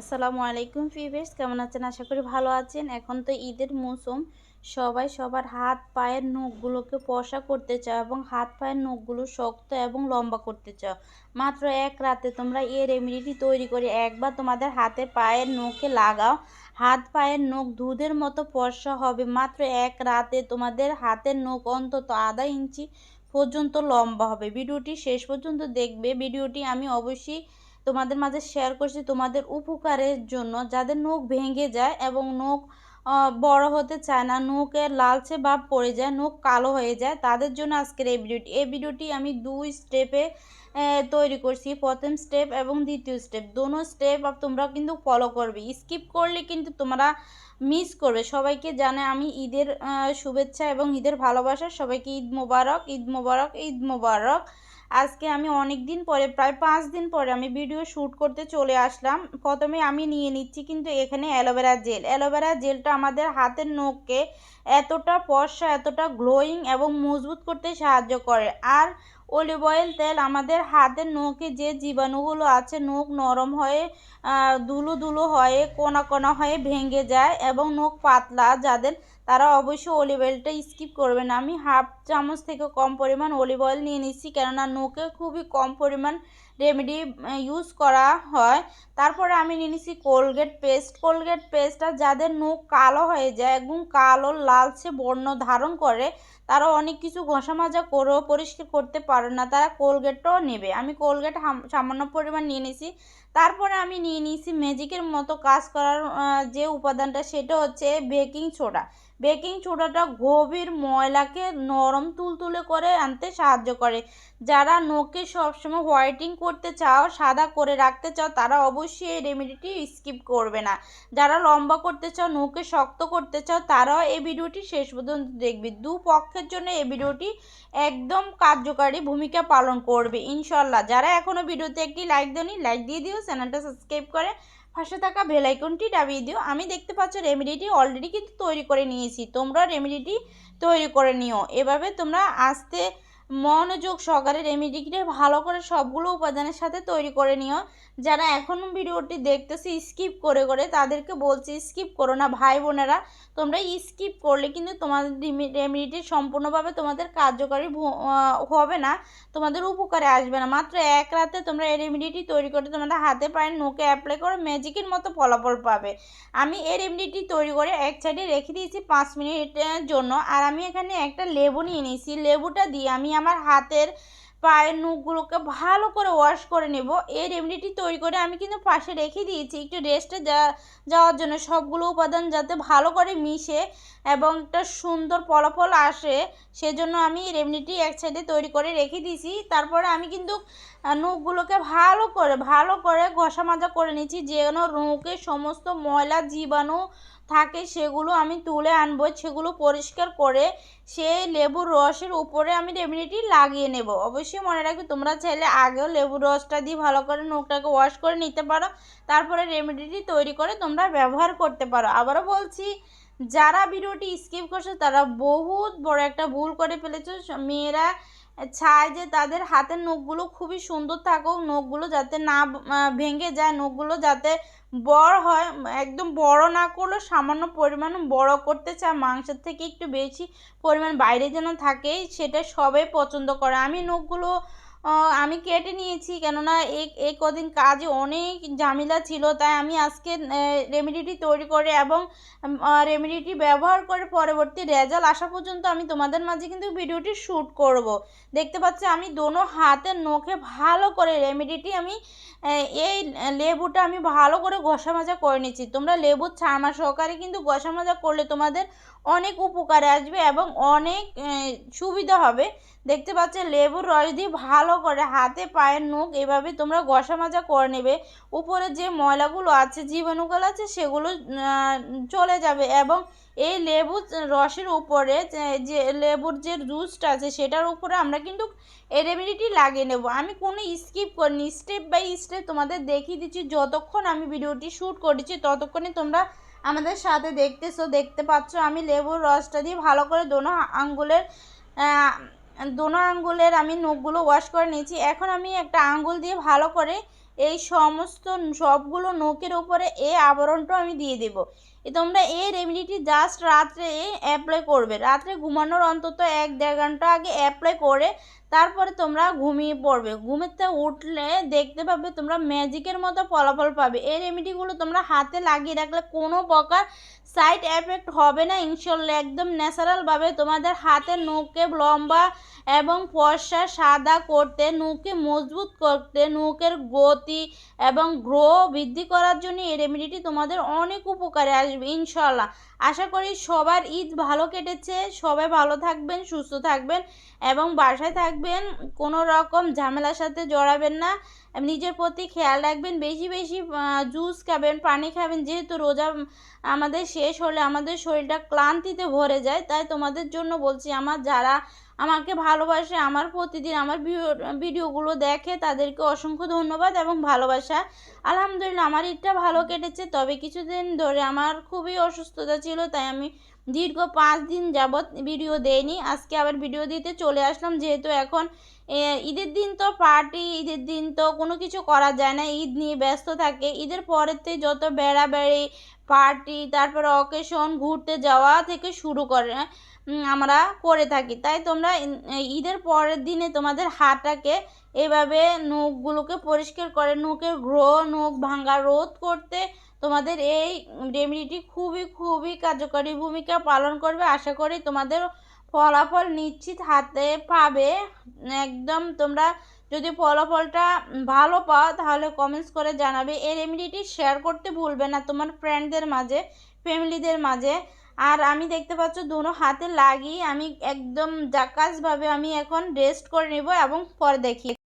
আসসালামু আলাইকুম ফিভেস কেমন আছেন? আশা করি ভালো আছেন। এখন তো ঈদের মৌসুম। সবাই সবার হাত পায়ের নখগুলোকে পশা করতে চাও এবং হাত পায়ের নখগুলো শক্ত এবং লম্বা করতে চাও। মাত্র এক রাতে তোমরা এই রেমেডিটি তৈরি করে একবার তোমাদের হাতে পায়ের নখে লাগাও। হাত পায়ের নখ দুধের মতো পশা হবে। মাত্র এক রাতে তোমাদের হাতের নখ অন্তত আধা ইঞ্চি পর্যন্ত লম্বা হবে। ভিডিওটি শেষ পর্যন্ত দেখবে। ভিডিওটি আমি অবশ্যই তোমাদের মাঝে শেয়ার করছি তোমাদের উপকারের জন্য। যাদের নখ ভেঙে যায় এবং নখ বড় হতে চায় না, নখের লালচে ভাব পড়ে যায়, নখ কালো হয়ে যায়, তাদের জন্য আজকের এই ভিডিওটি এই ভিডিওটি আমি দুই স্টেপে তৈরি করছি। প্রথম স্টেপ এবং দ্বিতীয় স্টেপ দোনো স্টেপ তোমরা কিন্তু ফলো করবে। স্কিপ করলে কিন্তু তোমরা মিস করবে। সবাইকে জানে আমি ঈদের শুভেচ্ছা এবং ঈদের ভালোবাসা। সবাইকে ঈদ মোবারক ঈদ মোবারক ঈদ মোবারক। আজকে আমি অনেক দিন পরে, প্রায় পাঁচ দিন পরে আমি ভিডিও শ্যুট করতে চলে আসলাম। প্রথমে আমি নিয়ে নিচ্ছি কিন্তু এখানে অ্যালোভেরা জেল। অ্যালোভেরা জেলটা আমাদের হাতের নখকে এতটা পশা এতটা গ্লোয়িং এবং মজবুত করতে সাহায্য করে। আর অলিভ অয়েল তেল আমাদের হাতের নখে যে জীবাণুগুলো আছে, নখ নরম হয়ে ধুলো ধুলো হয়ে, কোনা কোনা হয়ে ভেঙে যায় এবং নখ পাতলা যাদের, তারা অবশ্যই অলিভ অয়েলটা স্কিপ করবেন আমি হাফ চামচ থেকে কম পরিমাণ অলিভ অয়েল নিয়ে নিচ্ছি কেননা নোকে খুবই কম পরিমাণ রেমেডি ইউজ করা হয়। তারপরে আমি নিয়ে নিচ্ছি কোলগেট পেস্ট কোলগেট পেস্টটা যাদের নখ কালো হয়ে যায় এবং কালো, লালচে বর্ণ ধারণ করে তারা অনেক কিছু ঘষা মাজা করেও পরিষ্কার করতে পারে না। তারা কোলগেটটাও নেবে। আমি কোলগেট সামান্য পরিমাণ নিয়ে নিয়েছি তারপরে আমি নিয়ে নিয়েছি ম্যাজিকের মতো কাজ করার যে উপাদানটা সেটা হচ্ছে বেকিং সোডা। বেকিং সোডাটা গভীর ময়লাকে নরম তুলতুলে করে আনতে সাহায্য করে। যারা নখে সবসময় হোয়াইটিং করতে চাও, সাদা করে রাখতে চাও, তারা অবশ্যই এই রেমেডিটি স্কিপ করবে না। যারা লম্বা করতে চাও, নখে শক্ত করতে চাও, তারাও এই ভিডিওটি শেষ পর্যন্ত দেখবে। দু পক্ষের জন্য এই ভিডিওটি একদম কার্যকারী ভূমিকা পালন করবে ইনশাল্লাহ যারা এখনও ভিডিওতে একটি লাইক দেনি লাইক দিয়ে দিও, চ্যানেলটা সাবস্ক্রাইব করে পাশে থাকা বেলাইকনটি ডাবিয়ে দিও। আমি দেখতে পাচ্ছ রেমিডিটি অলরেডি কিন্তু তৈরি করে নিয়েছি। তোমরা রেমিডিটি তৈরি করে নিও। এভাবে তোমরা আস্তে মনোযোগ সহকারে রেমেডিটি ভালো করে সবগুলো উপাদানের সাথে তৈরি করে নিও। যারা এখন ভিডিওটি দেখতেছি স্কিপ করে করে তাদেরকে বলছি স্কিপ করো না ভাই বোনেরা। তোমরা স্কিপ করলে কিন্তু তোমাদের রেমেডিটি সম্পূর্ণভাবে তোমাদের কার্যকারী হবে না। তোমাদের উপকারে আসবে না। মাত্র এক রাতে তোমরা এই রেমেডিটি তৈরি করে তোমাদের হাতে পায়ে নোকে অ্যাপ্লাই করে ম্যাজিকের মতো ফলাফল পাবে। আমি এই রেমেডিটি তৈরি করে এক সাইডে রেখে দিয়েছি পাঁচ মিনিটের জন্য। আর আমি এখানে একটা লেবু নিয়ে নিয়েছি। লেবুটা দিয়ে আমি আমার হাতের পায়ের নুখগুলোকে ভালো করে ওয়াশ করে নেব। এই রেমেডিটি তৈরি করে আমি কিন্তু পাশে রেখে দিয়েছি। একটু রেস্টে যাওয়ার জন্য সবগুলো উপাদান যাতে ভালো করে মিশে এবং একটা সুন্দর ফলাফল আসে, সেজন্য আমি রেমেডিটি এক সাইডে তৈরি করে রেখে দিয়েছি। তারপরে আমি কিন্তু নখগুলোকে ভালো করে ভালো করে ঘষা মাজা করে নিচ্ছি, যেন নখের সমস্ত ময়লা জীবাণু থাকে সেগুলো আমি তুলে আনব, সেগুলো পরিষ্কার করে সেই লেবুর রসের উপরে আমি রেমেডিটি লাগিয়ে নেব। অবশ্যই মনে রাখবে, তোমরা চাইলে আগেও লেবুর রসটা দিয়ে ভালো করে নখটাকে ওয়াশ করে নিতে পারো, তারপরে রেমেডিটি তৈরি করে তোমরা ব্যবহার করতে পারো। আবারও বলছি, যারা ভিডিওটি স্কিপ করছে, তারা বহুত বড় একটা ভুল করে ফেলেছে, মেয়েরা চায় যে তাদের হাতের নখগুলো খুবই সুন্দর থাকুক, নখগুলো যাতে না ভেঙে যায়, নখগুলো যাতে বড় হয়, একদম বড় না করলেও সামান্য পরিমাণ বড় করতে চায়, মাংসের থেকে একটু বেশি পরিমাণ বাইরে যেন থাকে সেটা সবাই পছন্দ করে। আমি নখগুলো আমি কেটে নিয়েছি, কেননা এই এই কদিন কাজে অনেক ঝামেলা ছিল, তাই আমি আজকে রেমেডিটি তৈরি করে এবং রেমেডিটি ব্যবহার করে পরবর্তী রেজাল্ট আসা পর্যন্ত আমি তোমাদের মাঝে কিন্তু ভিডিওটি শ্যুট করব। দেখতে পাচ্ছি, আমি দোনো হাতের নখে ভালো করে রেমেডিটি আমি এই লেবুটা আমি ভালো করে ঘষা মাজা করে নিচ্ছি তোমরা লেবুর ছামা সহকারে কিন্তু ঘষা মাজা করলে তোমাদের অনেক উপকারে আসবে এবং অনেক সুবিধা হবে। দেখতে পাচ্ছ লেবুর রস দিয়ে ভালো করে হাতে, পায়ের নখ এভাবে তোমরা ঘষা মাজা করে নেবে। উপরে যে ময়লাগুলো আছে, জীবাণুগুলো আছে, সেগুলো চলে যাবে এবং এই লেবু রসের উপরে যে লেবুর যে জুসটা আছে, সেটার উপরে আমরা কিন্তু রেমেডিটি লাগিয়ে নেব। আমি কোনো স্কিপ করিনি স্টেপ বাই স্টেপ তোমাদের দেখিয়ে দিচ্ছি। যতক্ষণ আমি ভিডিওটি শ্যুট করেছি, ততক্ষণে তোমরা আমাদের সাথে দেখতেছো, দেখতে পাচ্ছ আমি লেবুর রসটা দিয়ে ভালো করে দোনো আঙ্গুলের দোনো আঙ্গুলের আমি নখগুলো ওয়াশ করে নিয়েছি। এখন আমি একটা আঙ্গুল দিয়ে ভালো করে এই সমস্ত সবগুলো নখের উপরে এই আবরণটা আমি দিয়ে দেবো। তোমরা এই রেমেডিটি জাস্ট রাত্রে অ্যাপ্লাই করবে। রাত্রে ঘুমানোর অন্তত এক দেড় ঘণ্টা আগে অ্যাপ্লাই করে, তারপরে তোমরা ঘুমিয়ে পড়বে। ঘুমেতে উঠলে দেখতে পাবে তোমরা ম্যাজিকের মতো ফলাফল পাবে। এই রেমেডিগুলো তোমরা হাতে লাগিয়ে রাখলে কোনো প্রকার সাইড এফেক্ট হবে না। ইনশাল্লাহ একদম ন্যাচারালভাবে তোমাদের হাতের নখকে লম্বা এবং ফর্সা সাদা করতে নখকে মজবুত করতে, নখের গতি এবং গ্রো বৃদ্ধি করার জন্য এই রেমেডিটি তোমাদের অনেক উপকারে আসবে। ইনশাল্লাহ। আশা করি সবার ঈদ ভালো কেটেছে, সবাই ভালো থাকবেন, সুস্থ থাকবেন এবং বাসায় থাকবেন, কোনো রকম ঝামেলার সাথে জড়াবেন না। নিজের প্রতি খেয়াল রাখবেন, বেশি বেশি জুস খাবেন, পানি খাবেন, যেহেতু রোজা আমাদের শেষ হলে আমাদের শরীরটা ক্লান্তিতে ভরে যায়, তাই তোমাদের জন্য বলছি, আমার যারা আমাকে ভালোবাসে, আমার প্রতিদিন আমার ভিডিওগুলো দেখে, তাদেরকে অসংখ্য ধন্যবাদ এবং ভালোবাসা। আলহামদুলিল্লাহ, আমার ঈদটা ভালো কেটেছে, তবে কিছুদিন ধরে আমার খুবই অসুস্থতা ছিল তাই আমি দীর্ঘ পাঁচ দিন যাবৎ ভিডিও দেয়নি আজকে আবার ভিডিও দিতে চলে আসলাম, যেহেতু এখন ঈদের দিন তো পার্টি ঈদের দিন তো কোনো কিছু করা যায় না, ঈদ নিয়ে ব্যস্ত থাকে। ঈদের পরেতে যত বেড়াবেড়ি পার্টি তারপরে অকেশন ঘুরতে যাওয়া থেকে শুরু করে আমরা করে থাকি। তাই তোমরা ঈদের পরের দিনে তোমাদের হাতটাকে এভাবে নখগুলোকে পরিষ্কার করে, নখের গ্রো নখ ভাঙা রোধ করতে তোমাদের এই রেমেডিটি খুবই খুবই কার্যকরী ভূমিকা পালন করবে। আশা করি তোমাদের ফলাফল নিশ্চিত হাতে পাবে। একদম তোমরা যদি ফলাফলটা ভালো পাও, তাহলে কমেন্টস করে জানাবে। এই রেমেডিটি শেয়ার করতে ভুলবে না তোমার ফ্রেন্ডদের মাঝে ফ্যামিলিদের মাঝে। আর আমি দেখতে পাচ্ছ দুনো হাতে লাগিয়ে আমি একদম জাকাসভাবে আমি এখন রেস্ট করে নেব এবং পরে দেখি।